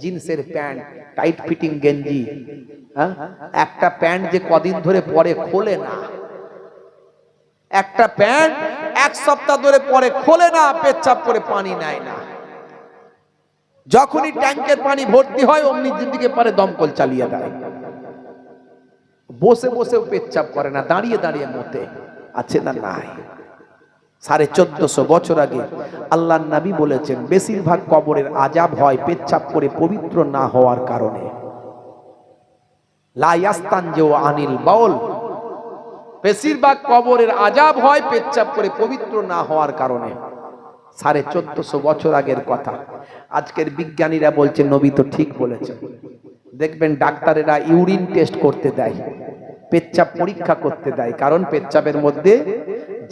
জিন্সের pant tight fitting গেঞ্জি হ্যাঁ? একটা প্যান্ট যে কদিন ধরে পরে খোলে না। একটা প্যান্ট এক সপ্তাহ ধরে পরে খোলে না, পেচ্ছাপ করে পানি নেয় না। যখনই ট্যাঙ্কের পানি ভর্তি হয়, অমনি দিকে পারে দমকল চালিয়ে দেয়। বসে বসেও পেচ্ছাপ করে না, দাঁড়িয়ে দাঁড়িয়ে মতে, আছে না নাই? সাড়ে চোদ্দশো বছর আগে আল্লাহ নবী বলেছেন, বেশিরভাগ কবরের আজাব হয় পেচ্ছাপ করে পবিত্র না হওয়ার কারণে। লাইয়াস্তান যে আনিল বাউল। বেশিরভাগ কবরের আজাব হয় পেচ্ছাপ করে পবিত্র না হওয়ার কারণে। সাড়ে চোদ্দশো বছর আগের কথা। আজকের বিজ্ঞানীরা বলছে, নবী তো ঠিক বলেছেন। দেখবেন ডাক্তারেরা ইউরিন টেস্ট করতে দেয়, পেচ্ছাপ পরীক্ষা করতে দেয়, কারণ পেচ্ছাপের মধ্যে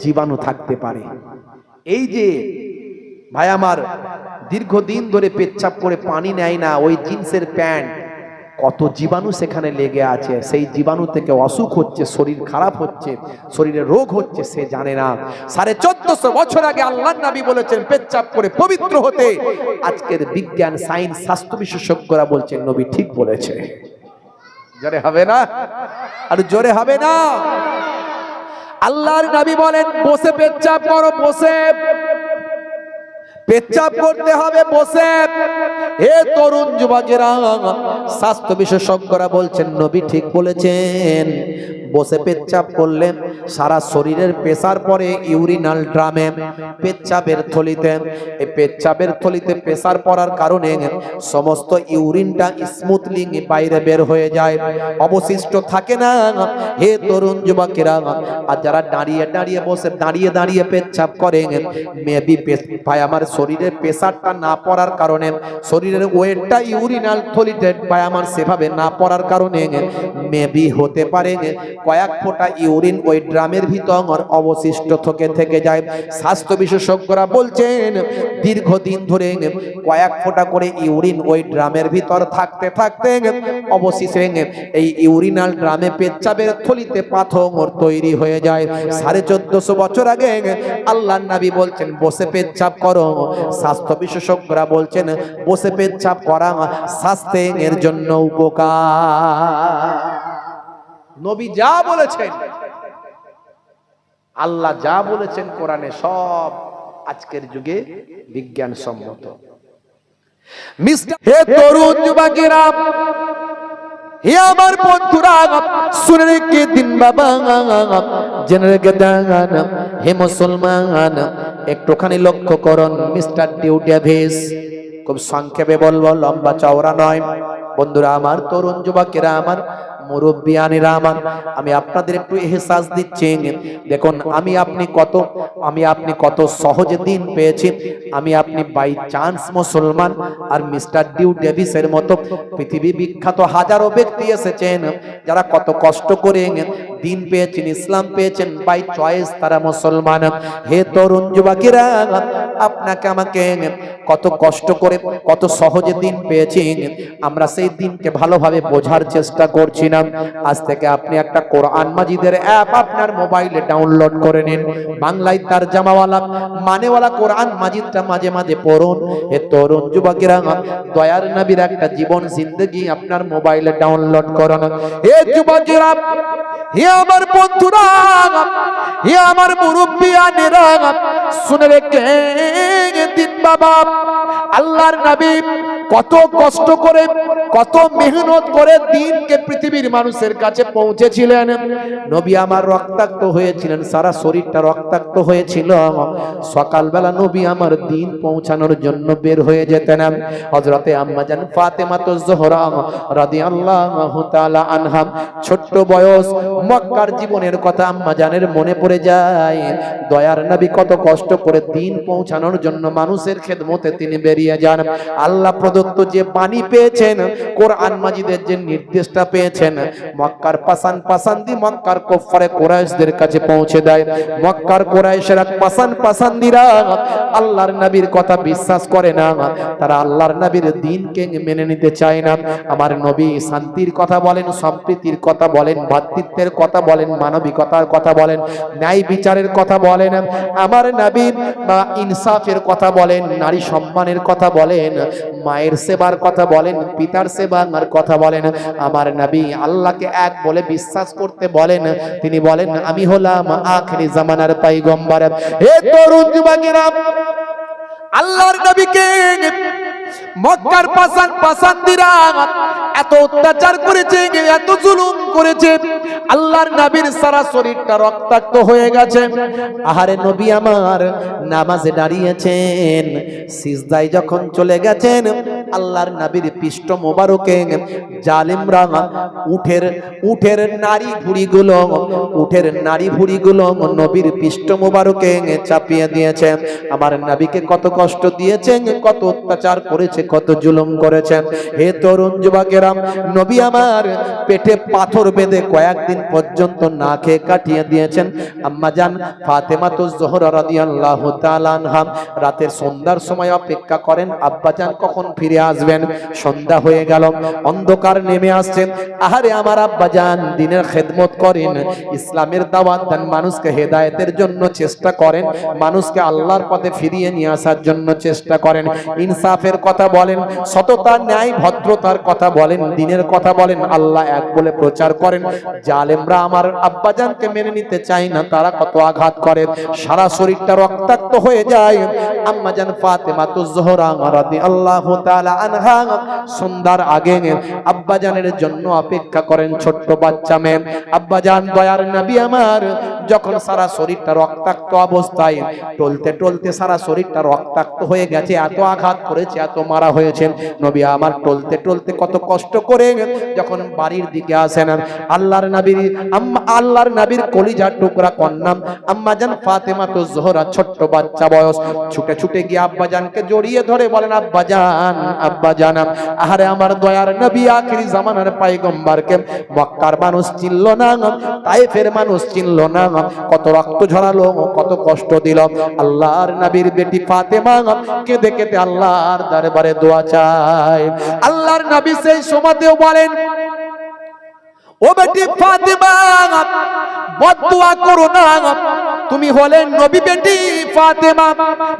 জীবাণু থাকতে পারে। এই যে ভাই আমার দীর্ঘদিন ধরে পেচ্ছাপ করে পানি নেয় না, ওই জিন্সের প্যান্ট, কত জীবাণু সেখানে লেগে আছে। সেই জীবাণু থেকে অসুখ হচ্ছে, শরীর খারাপ হচ্ছে, শরীরে রোগ হচ্ছে, সে জানে না। সাড়ে চোদ্দশো বছর আগে আল্লাহ নবী বলেছেন, পেচ্ছাপ করে পবিত্র হতে। আজকের বিজ্ঞান, সায়েন্স, স্বাস্থ্য বিশেষজ্ঞরা বলছেন, নবী ঠিক বলেছে। জোরে হবে না? আর জোরে হবে না? আল্লাহর নবী বলেন বসে পেচ্ছাপ করো বসে। পেচ্ছাপ করতে হবে বসে। এ তরুণ যুবকেরা, স্বাস্থ্য বিশেষজ্ঞরা বলছেন, নবী ঠিক বলেছেন। বসে পেচ্ছাপ করলে সারা শরীরের পেশার পরে ইউরিনাল ড্রামে। পেচ্ছাপের থলিতে, এই পেচ্ছাপের থলিতে পেশার পড়ার কারণে সমস্ত ইউরিনটা স্মুথলি বাইরে বের হয়ে যায়। অবশিষ্ট থাকে না। হে তরুণ যুবকেরা, আর যারা দাঁড়িয়ে দাঁড়িয়ে বসে, দাঁড়িয়ে দাঁড়িয়ে পেচ্ছাপ করে, মেবি ভাই আমার শরীরের প্রেসারটা না পড়ার কারণে, শরীরের ওয়েটটা ইউরিনাল থলিতে ভাই আমার সেভাবে না পড়ার কারণে মেবি হতে পারে। কয়েক ফোঁটা ইউরিন ওই ড্রামের ভিতর অবশিষ্ট থেকে থেকে যায়। স্বাস্থ্য বিশেষজ্ঞরা বলছেন, দীর্ঘদিন ধরে কয়েক ফোঁটা করে ইউরিন ওই ড্রামের ভিতর থাকতে থাকতে অবশেষে এই ইউরিনাল ড্রামে পেচ্ছাবের থলিতে পাথর তৈরি হয়ে যায়। সাড়ে চোদ্দশো বছর আগে আল্লাহ নবী বলছেন, বসে পেচ্ছাপ করো। স্বাস্থ্য বিশেষজ্ঞরা বলছেন বসে পেচ্ছাপ করা স্বাস্থ্যের জন্য উপকার। নবী যা বলেছেন আল্লাহ যা বলেছেন কোরআনে সব আজকের যুগে বিজ্ঞান সম্মত হে তরুণ যুবকেরা হে আমার বন্ধুরা শুনে রেখে দিন বাবা। জেনে রেখে দেন হে মুসলমান একটুখানি লক্ষ্য করুন, মিস্টার ডিউ ডেভিস খুব সংক্ষেপে বলব, লম্বা চওড়া নয়। বন্ধুরা আমার, তরুণ যুবকেরা আমার মুরব্বিয়ানেরা আমার, আমি আপনাদের একটু এহসাস দিচ্ছি। দেখুন, আমি আপনি কত, আমি আপনি কত সহজে দিন পেয়েছি। আমি আপনি বাই চান্স মুসলমান, আর মিস্টার ডিউ ডেভিসের মতো পৃথিবী বিখ্যাত হাজারো ব্যক্তি এসেছেন, যারা কত কষ্ট করে দিন পেয়েছেন ইসলাম পেয়েছেন বাই চয়েস তারা মুসলমান। হে তরুণ যুবকেরা আপনাকে আমাকে কত কষ্ট করে, কত সহজে দিন পেয়েছি। আমরা সেই দিনকে ভালোভাবে বোঝার চেষ্টা করছি না। আজ থেকে আপনি একটা কোরআন মাজিদের অ্যাপ আপনার মোবাইলে ডাউনলোড করে নিন। বাংলায় তার জামাওয়ালা মানেওয়ালা কোরআন মাজিদটা মাঝে মাঝে পড়ুন। হে তরুণ যুবকেরা, দয়ার নবীর একটা জীবন জিন্দগি আপনার মোবাইলে ডাউনলোড করুন। হে যুবকেরা, হে আমার বন্ধুরা, হে আমার মুরব্বিয়ানেরা, শুনে রেখে দিন বাবা। আল্লাহর নবী কত কষ্ট করে, কত মেহনত করে দিনকে পৃথিবীর মানুষের কাছে পৌঁছেছিলেন। নবী আমার রক্তাক্ত হয়েছিলেন, সারা শরীরটা রক্তাক্ত হয়েছিল। সকালবেলা নবী আমার দিন পৌঁছানোর জন্য বের হয়ে যেতেন। হজরতে আম্মাজান ফাতেমা তো জোহরা রাদিয়াল্লাহু তাআলা আনহা, ছোট্ট বয়স, মক্কার জীবনের কথা আম্মাজানের মনে পড়ে যায়। দয়ার নবী কত কষ্ট করে দিন পৌঁছানোর জন্য মানুষের খেদমতে তিনি বেরিয়ে যান। আল্লাহ প্রদত্ত যে পানি পেয়েছেন, কোরআন মাজিদের যে নির্দেশটা পেয়েছেন, মক্কার পাসান পাসান্দি মক্কার কোফারে কোরাইশদের কাছে পৌঁছে দেয়। মক্কার কোরাইশেরা পাসান পাসান্দিরা আল্লাহর নবীর কথা বিশ্বাস করে না। তারা আল্লাহর নবীর দিনকে মেনে নিতে চায় না। আমার নবী শান্তির কথা বলেন, সম্প্রীতির কথা বলেন, ভাতৃত্বের কথা বলেন, মানবিকতার কথা বলেন, ন্যায় বিচারের কথা বলেন, আমার নবী ইনসাফের কথা বলেন, নারী সম্মানের কথা বলেন, মায়ের মায়ের সেবার কথা বলেন, পিতার সেবার কথা বলেন। আমার নবী আল্লাহকে এক বলে বিশ্বাস করতে বলেন। তিনি বলেন, আমি হলাম আখরি জামানার পাইগম্বর হে তরুণ যুবকেরা, আল্লাহর নবীকে মক্কার পাসান পাসান্দিরা এত অত্যাচার করেছে, এত জুলুম করেছে। আল্লাহর নবীর সারা শরীরটা রক্তাক্ত হয়ে গেছে। আহারে নবী আমার, নামাজে দাঁড়িয়েছেন, সিজদায় যখন চলে গেছেন, আল্লাহর নবীর পৃষ্ঠ মোবারকে জালিমরা উঠের উঠের নারী ভুড়িগুলো, উঠের নারী ভুড়িগুলো নবীর পৃষ্ঠ মোবারকে চাপিয়ে দিয়েছে। আমার নবীকে কত কষ্ট দিয়েছেন, কত অত্যাচার করেছে, কত জুলুম করেছে। হে তরুণ যুবকেরাম নবী আমার পেটে পাথর বেঁধে কয়েকদিন পর্যন্ত না খেয়ে কাটিয়ে দিয়েছেন। আম্মা জান ফাতেমা তো জোহরা রাদিয়াল্লাহু তাআলা আনহা, রাতের সন্ধ্যার সময় অপেক্ষা করেন, আব্বা জান কখন ফিরে আসবেন? সন্ধ্যা হয়ে গেল, অন্ধকার নেমে আসছেন আহারে আমার আব্বা জান, দিনের খেদমত করেন, ইসলামের দাওয়াত দেন, মানুষকে হেদায়েতের জন্য চেষ্টা করেন, মানুষকে আল্লাহর পথে ফিরিয়ে নিয়ে আসার জন্য চেষ্টা করেন। ইনসাফের কথা বলেন সততা ন্যায় ভদ্রতার কথা বলেন, দিনের কথা বলেন, আল্লাহ এক বলে প্রচার করেন। জালেমরা আমার আব্বাজানকে মেনে নিতে চায় না, তারা কত আঘাত করে, সারা শরীরটা রক্তাক্ত হয়ে যায়। আম্মাজান ফাতেমা তো জোহরা রাদিয়াল্লাহু তাআলা আনহা সন্ধ্যার আগে আব্বাজানের জন্য অপেক্ষা করেন ছোট্ট বাচ্চা মেয়ে। আব্বাজান দয়ার নবী আমার, যখন সারা শরীরটা রক্তাক্ত অবস্থায়, টলতে টলতে সারা শরীরটা রক্তাক্ত হয়ে গেছে, এত আঘাত করেছে, এত মারা হয়েছে। নবী আমার টলতে টলতে কত কষ্ট করে যখন বাড়ির দিকে আসেন, আল্লাহর আম্মা আল্লাহর কলিজার টুকরা আম্মা জান ফাতেমা তো জোহরা, ছোট্ট বাচ্চা বয়স। ছুটে ছুটে গিয়ে জড়িয়ে ধরে বলেন আহারে আমার দয়ার নবী আখিরি জামানার পাইগম্বরকে। মক্কার মানুষ চিনল না, তাইফের মানুষ চিনল না। কত রক্ত ঝরালো, কত কষ্ট দিল। আল্লাহর নবীর বেটি ফাতেমা কেঁদে কেঁদে আল্লাহর দরবারে দোয়া চায়। আল্লাহর নবী সেই সময়তেও বলেন ও বেটি ফাতিমা বদুয়া করো না। তুমি হলেন নবী বেটি ফাতেমা,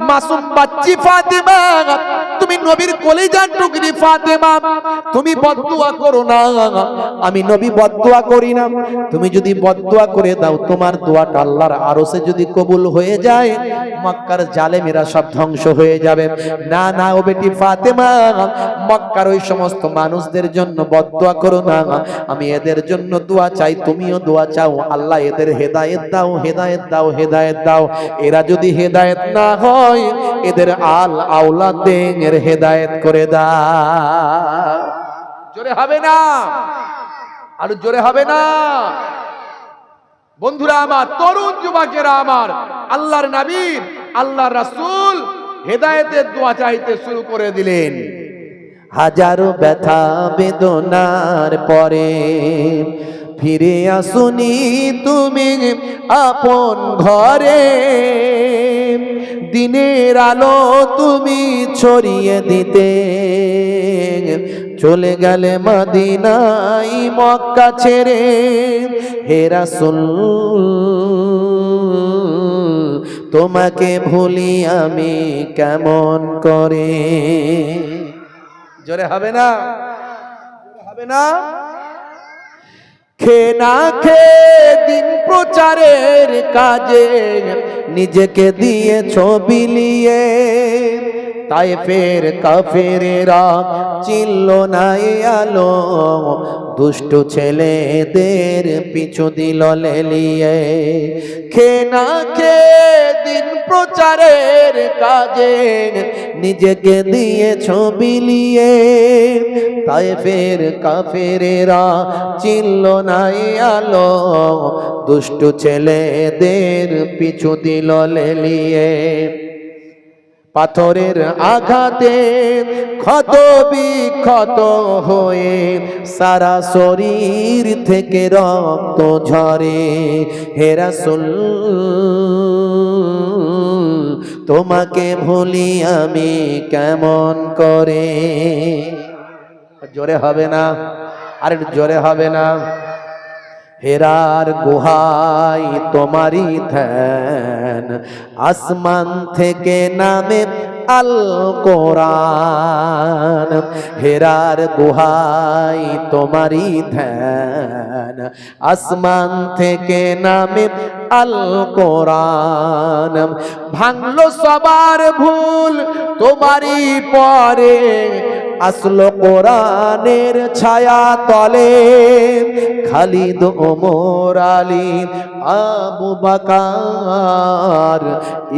মাসুম বাচ্চি ফাতেমা, তুমি নবীর কলিজার টুকরি ফাতেমা, তুমি বদদুয়া করো না, আমি নবী বদদুয়া করি না। তুমি যদি বদদুয়া করে দাও, তোমার দোয়াটা আল্লাহর আরশে যদি কবুল হয়ে যায়, মক্কার জালেমেরা সব ধ্বংস হয়ে যাবে। না না, ও বেটি ফাতেমা, মক্কার ওই সমস্ত মানুষদের জন্য বদদুয়া করো না। আমি এদের জন্য দোয়া চাই, তুমিও দোয়া চাও, আল্লাহ এদের হেদায়েত দাও হেদায়েত দাও হেদায়েত দাও। এরা যদি হেদায়েত না হয়, এদের আল আওলাদের হেদায়েত করে দাও। জোরে হবে না? আর জোরে হবে না? বন্ধুরা আমার, তরুণ যুবকেরা আমার, আল্লাহর নবীর আল্লাহর রাসূল হেদায়েতের দোয়া চাইতে শুরু করে দিলেন। হাজারো ব্যথা বেদনার পরে ফিরে আসুনি তুমি আপন ঘরে। দিনের আলো তুমি ছড়িয়ে দিতে। চলে গেলে মদিনাই মক্কা ছেড়ে হেরাসুল তোমাকে ভুলি আমি কেমন করে? জোরে হবে না? হবে না? খে না খে দিন প্রচারের কাজে। নিজেকে দিয়ে ছবি লিয়ে তাই ফের কাফেরেরা চিনল না এ আলো দুষ্টু ছেলেদের পিছু দিল লেলিয়ে খে না খে দিন প্রচারের কাজে নিজেকে দিয়ে ছবি লিয়ে তাই ফের কাফেরেরা চিনল না এ আলো। দুষ্টু ছেলেদের পিছু দিল লেলিয়ে। পাথরের আঘাতে ক্ষত বিক্ষত হয়ে সারা শরীর থেকে রক্ত ঝরে। হেরাসুল তোমাকে ভুলি আমি কেমন করে? জোরে হবে না? আর জোরে হবে না। হেরার গুহাই তোমারই ধ্যান। আসমান থেকে নামে আল কোরআন হেরার গুহাই তোমারই ধ্যান। আসমান থেকে নামে আল কোরআন ভাঙলো সবার ভুল তোমারই পরে। আসলো কোরআনের ছায়া তলে খালিদ ওমর আলী, আবু বাকার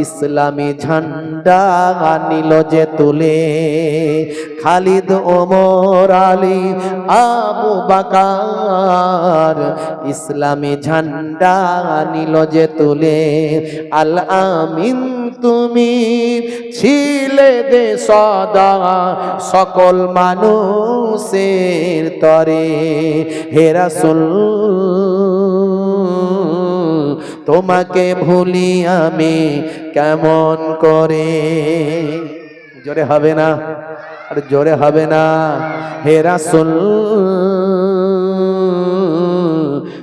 ইসলামী ঝান্ডা নিল যে তুলে। খালিদ ওমর আলী, আবু বাকার ইসলামী ঝান্ডা নিল যে তুলে। আল আমিন, তুমি ছিলে দে সদা সকল মানুষের তরে হেরাসুল তোমাকে ভুলি আমি কেমন করে? জোরে হবে না, আর জোরে হবে না হেরাসুল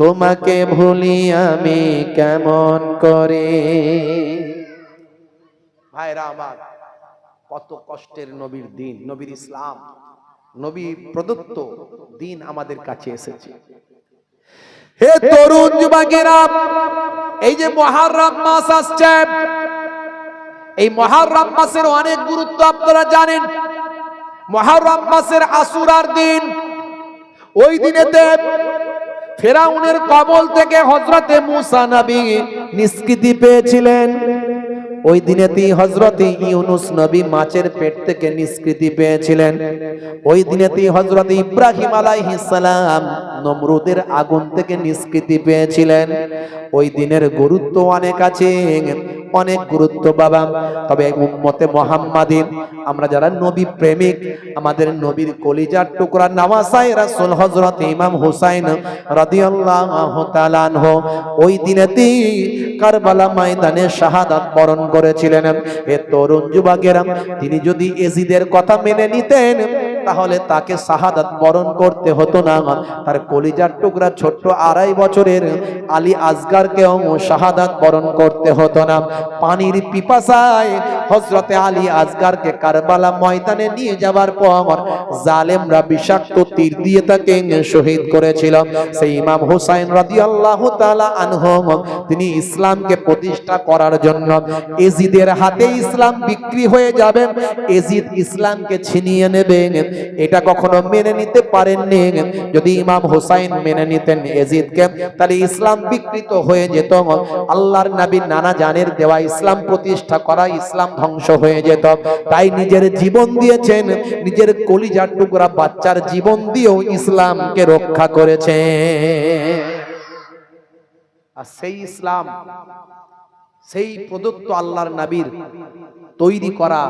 তোমাকে ভুলি আমি কেমন করে? ভাইরা আমার, কত কষ্টের নবীর দিন, নবীর ইসলাম নবী প্রদত্ত দিন আমাদের কাছে এসেছে। হে তরুণ যুবকেরা, এই যে মহারম মাস আসছে, এই মহারম মাসের অনেক গুরুত্ব আপনারা জানেন। মহারম মাসের আসুরার দিন, ওই দিনেতে ফেরাউনের কবল থেকে হজরতে মুসা নবী নিষ্কৃতি পেয়েছিলেন। ওই দিনেতেই হজরতে ইউনুস নবী মাছের পেট থেকে নিষ্কৃতি পেয়েছিলেন। ওই দিনেতেই হজরত ইব্রাহিম সালাম নমরুদের আগুন থেকে নিষ্কৃতি পেয়েছিলেন। ওই দিনের গুরুত্ব অনেক আছে। অনেক গুরুত্ব বাবা। তবে উম্মতে মোহাম্মাদিন, আমরা যারা নবী প্রেমিক, আমাদের নবীর কলিজার টুকরা নামাসাই রাসূল হযরত ইমাম হুসাইন রাদিয়াল্লাহু তাআলা আনহু ওই দিনেতেই কারবালা ময়দানে শাহাদাত বরণ করেছিলেন। এ তরুণ যুবকেরা, তিনি যদি এজিদের কথা মেনে নিতেন তাহলে তাকে শাহাদাত বরণ করতে হতো না। তার কলিজার টুকরা ছোট্ট আড়াই বছরের আলী আজগারকেও শাহাদাত বরণ করতে হতো না। পানির পিপাসায় হজরতে আলী আজগারকে কারবালা ময়দানে নিয়ে যাবার পর জালেমরা বিষাক্ত তীর দিয়ে তাকে শহীদ করেছিল। সেই ইমাম হুসাইন রাদিয়াল্লাহু তাআলা আনহু, তিনি ইসলামকে প্রতিষ্ঠা করার জন্য এজিদের হাতে ইসলাম বিক্রি হয়ে যাবে। এজিদ ইসলামকে ছিনিয়ে নেবেন এটা কখনো মেনে নিতে পারেননি। যদি ইমাম হুসাইন মেনে নিতেন এজিদকে, তাহলে ইসলাম বিকৃত হয়ে যেত। আল্লাহর নবী নানা জানের দেওয়া ইসলাম প্রতিষ্ঠা করা, ইসলাম ধ্বংস হয়ে যেত। তাই নিজের জীবন দিয়েছেন, নিজের কলিজার টুকরা বাচ্চার জীবন দিয়েও ইসলামকে রক্ষা করেছে আর সেই ইসলাম, সেই প্রদত্ত আল্লাহর নবীর তৈরি করা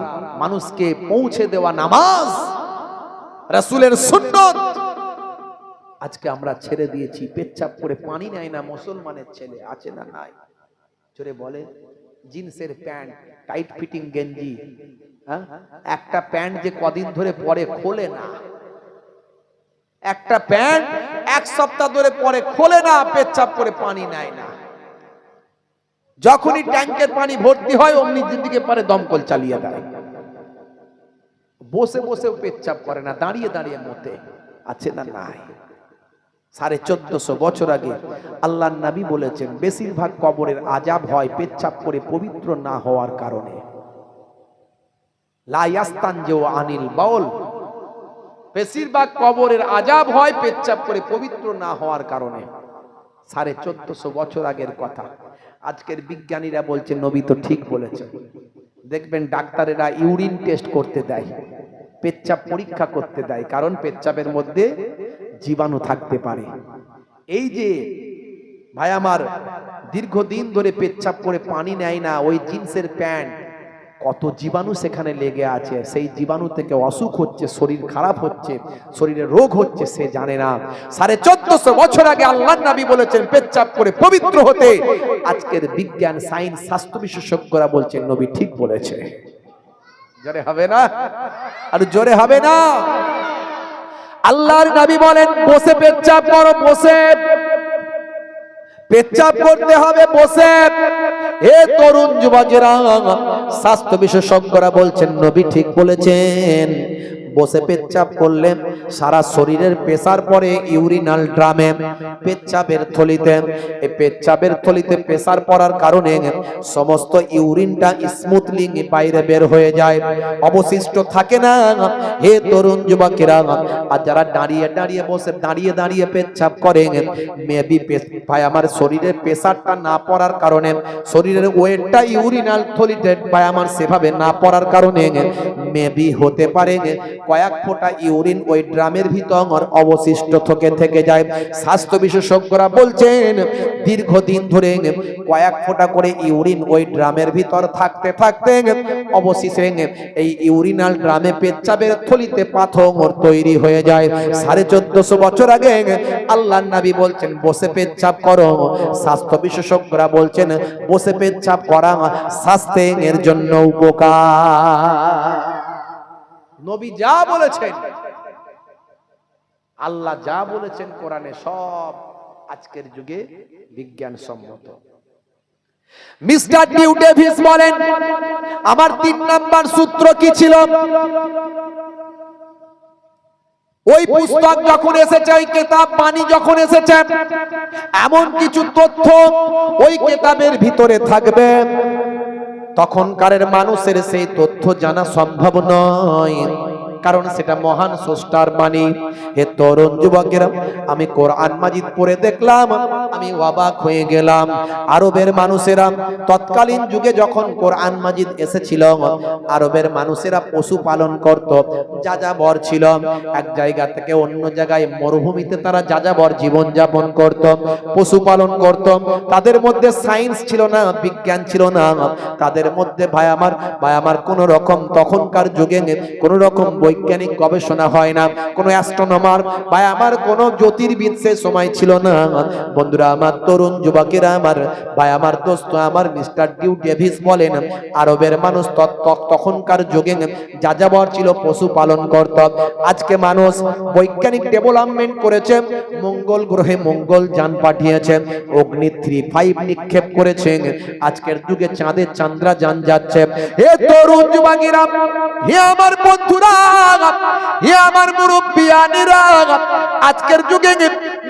মানুষকে পৌঁছে দেওয়া নামাজ, রাসূলের সুন্নত, আজকে আমরা ছেড়ে দিয়েছি। পেচ্ছাপ করে পানি নেয় না মুসলমানের ছেলে, আছে না নাই? জোরে বলে জিন্সের প্যান্ট টাইট ফিটিং গেঞ্জি হ্যাঁ? একটা প্যান্ট যে কদিন ধরে পরে খোলে না। একটা প্যান্ট এক সপ্তাহ ধরে পরে খোলে না, পেচ্ছাপ করে পানি নেয় না। যখনই ট্যাঙ্কের পানি ভর্তি হয়, অমনি দিকে পারে দমকল চালিয়ে দেয়। বসে বসেও পেচ্ছাপ করে না, দাঁড়িয়ে দাঁড়িয়ে মতে, আছে না নাই? সাড়ে চোদ্দশো বছর আগে আল্লাহ নবী বলেছেন, বেশিরভাগ কবরের আজাব হয় পেচ্ছাপ করে পবিত্র না হওয়ার কারণে। লায়াস্তান যে আনিল বাউল। বেশিরভাগ কবরের আজাব হয় পেচ্ছাপ করে পবিত্র না হওয়ার কারণে। সাড়ে চোদ্দশো বছর আগের কথা। আজকের বিজ্ঞানীরা বলছে নবী তো ঠিক বলেছে দেখবেন ডাক্তারেরা ইউরিন টেস্ট করতে দেয়, পেচ্ছাপ পরীক্ষা করতে দেয়, কারণ পেচ্ছাপের মধ্যে জীবাণু থাকতে পারে। এই যে ভাই আমার দীর্ঘদিন ধরে পেচ্ছাপ করে পানি নেয় না, ওই জিন্সের প্যান্ট, কত জীবাণু সেখানে লেগে আছে। সেই জীবাণু থেকে অসুখ হচ্ছে, শরীর খারাপ হচ্ছে, শরীরে রোগ হচ্ছে, সে জানে না। সাড়ে চোদ্দশো বছর আগে আল্লাহ নবী বলেছেন, পেচ্ছাপ করে পবিত্র হতে। আজকের বিজ্ঞান, সায়েন্স, স্বাস্থ্য বিশেষজ্ঞরা বলছেন, নবী ঠিক বলেছে। জোরে হবে না? আর জোরে হবে না? আল্লাহর নবী বলেন, বসে পেচ্ছাপ করো, বসে। পেচ্ছাপ করতে হবে, বসে। এ তরুণ যুবকেরা, স্বাস্থ্য বিশেষজ্ঞরা বলছেন, নবী ঠিক বলেছেন। বসে পেচ্ছাপ করলেন সারা শরীরের পেশার পরে ইউরিনাল ড্রামে পেচ্ছাপের থলিতে এই পেচ্ছাপের থলিতে পেশার পড়ার কারণে সমস্ত ইউরিনটা স্মুথলি বাইরে বের হয়ে যায়। অবশিষ্ট থাকে না। হে তরুণ যুবকেরা, আর যারা দাঁড়িয়ে দাঁড়িয়ে বসে, দাঁড়িয়ে দাঁড়িয়ে পেচ্ছাপ করে মেবি ভাই, আমার শরীরের প্রেসারটা না পড়ার কারণে, শরীরের ওয়েটটা ইউরিনাল থলিতে, ভাই, আমার সেভাবে না পড়ার কারণে মেবি হতে পারে কয়েক ফোঁটা ইউরিন ওই ড্রামের ভিতর অবশিষ্ট থেকে থেকে যায়। স্বাস্থ্য বিশেষজ্ঞরা বলছেন, দীর্ঘদিন ধরে কয়েক ফোঁটা করে ইউরিন ওই ড্রামের ভিতর থাকতে থাকতে অবশেষে এই ইউরিনাল ড্রামে পেচ্ছাবের থলিতে পাথর তৈরি হয়ে যায়। সাড়ে চোদ্দশো বছর আগে আল্লাহ নবী বলছেন, বসে পেচ্ছাপ করো। স্বাস্থ্য বিশেষজ্ঞরা বলছেন, বসে পেচ্ছাপ করা স্বাস্থ্যের জন্য উপকার। নবী যা বলেছেন, আল্লাহ যা বলেছেন কোরআনে সব আজকের যুগে বিজ্ঞান সম্মত মিস্টার নিউ ডেভিস বলেন, আমার তিন নাম্বার সূত্র কি ছিল? ওই পুস্তক যখন এসেছে, ওই কেতাব পানি যখন এসেছে, এমন কিছু তথ্য ওই কেতাবের ভিতরে থাকবে। তখনকারের মানুষের সেই তথ্য জানা সম্ভব নয়। কারণ সেটা মহান স্রষ্টার বাণী। হে তরুণ যুবকেরা, আমি কোরআন মাজিদ পড়ে দেখলাম, আমি অবাক হয়ে গেলাম। আরবের মানুষেরা তৎকালীন যুগে যখন কোরআন মাজিদ এসেছিল, আরবের মানুষেরা পশু পালন করত, যাযাবর ছিল। এক জায়গা থেকে অন্য জায়গায় মরুভূমিতে তারা যাযাবর জীবন যাপন করত, পশু পালন করত। তাদের মধ্যে সায়েন্স ছিল না, বিজ্ঞান ছিল না। তাদের মধ্যে ভাই আমার ভাই আমার কোন রকম তখনকার যুগে কোন রকম বৈজ্ঞানিক গবেষণা হয় না। কোন অ্যাস্ট্রোনমার বা আমার কোন জ্যোতির্বিদ সে সময় ছিল না। বন্ধুরা, আমার তরুণ যুবকেরা আমার ভাই আমার দোস্ত, আমার মিস্টার ডিউ ডেভিস বলেন, আরবের মানুষ তখনকার যুগে যাযাবর ছিল পশু পালন করত। আজকে মানুষ বৈজ্ঞানিক ডেভেলপমেন্ট করেছে, মঙ্গল গ্রহে মঙ্গল যান পাঠিয়েছে, অগ্নি থ্রি ফাইভ নিক্ষেপ করেছে। আজকের যুগে চাঁদে চান্দ্রা যান যাচ্ছে। হে তরুণ যুবকেরা, হে আমার বন্ধুরা হে আমার আজকের যুগে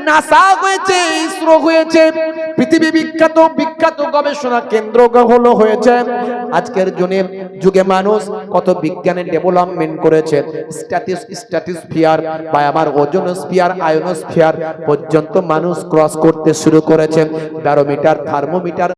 নাসা হয়েছে, ইসরো হয়েছে, পৃথিবী বিখ্যাত বিখ্যাত গবেষণা কেন্দ্র হলো হয়েছে। আজকের জনে যুগে মানুষ কত বিজ্ঞানের ডেভেলপমেন্ট করেছে। স্ট্যাটিস স্ট্যাটিসফিয়ার বা আমার ওজোনোস্ফিয়ার, আয়োনোস্ফিয়ার পর্যন্ত মানুষ ক্রস করতে শুরু করেছে। Barometer, thermometer